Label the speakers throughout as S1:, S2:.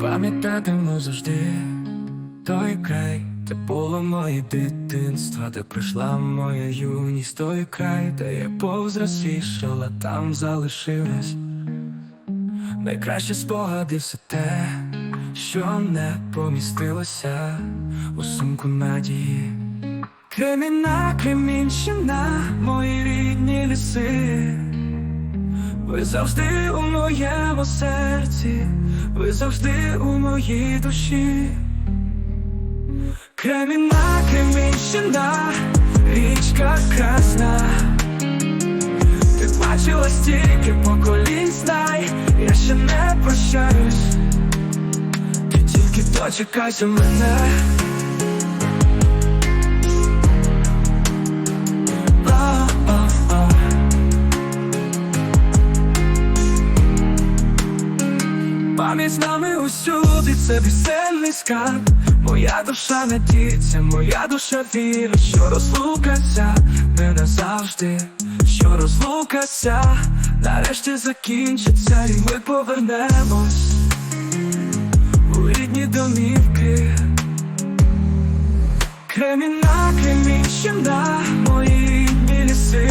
S1: Пам'ятатиму завжди той край, де було моє дитинство, де пройшла моя юність, той край, де я повзрослішала, там залишилась. Найкраще спогади все те, що не помістилося у сумку надії. Кремінна, Кремінщина, мої рідні ліси. Ви завжди у моєму серці, ви завжди у моїй душі. Кремінна, Кремінщина, річка красна. Ти бачила стільки поколінь, знай, я ще не прощаюсь. Ти тільки дочекайся мене. Пам'ять з нами усюди, це пісенний скарб Моя душа надіється, моя душа вірить, що розлукаться не назавжди, що розлукаться, нарешті закінчиться, і ми повернемось у рідні домівки. Кремінна, Кремінщина, мої рідні ліси.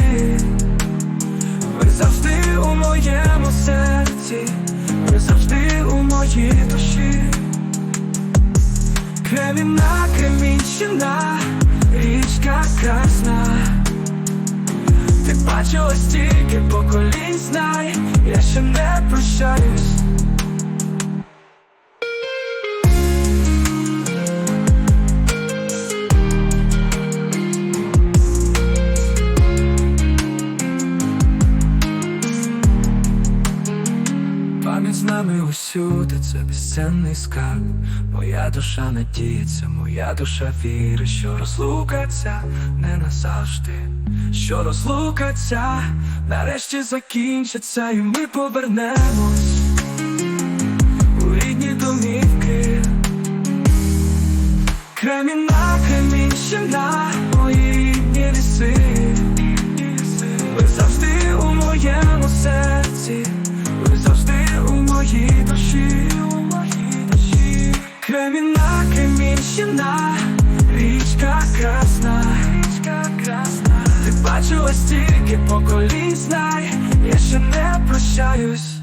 S1: Ви завжди у моєму серці, моїй душі. Кремінна, Кремінщина, річка красна. Ти бачила стільки поколінь, знай, я ще не прощаюсь. Пам'ять з нами усюди, це безцінний скарб. Моя душа надіється, моя душа вірить, що розлукаться не назавжди, що розлукаться, нарешті закінчаться, і ми повернемось Кремінщина, річка красна, річка красна. Ти бачила стільки поколінь, знай, я ще не прощаюсь.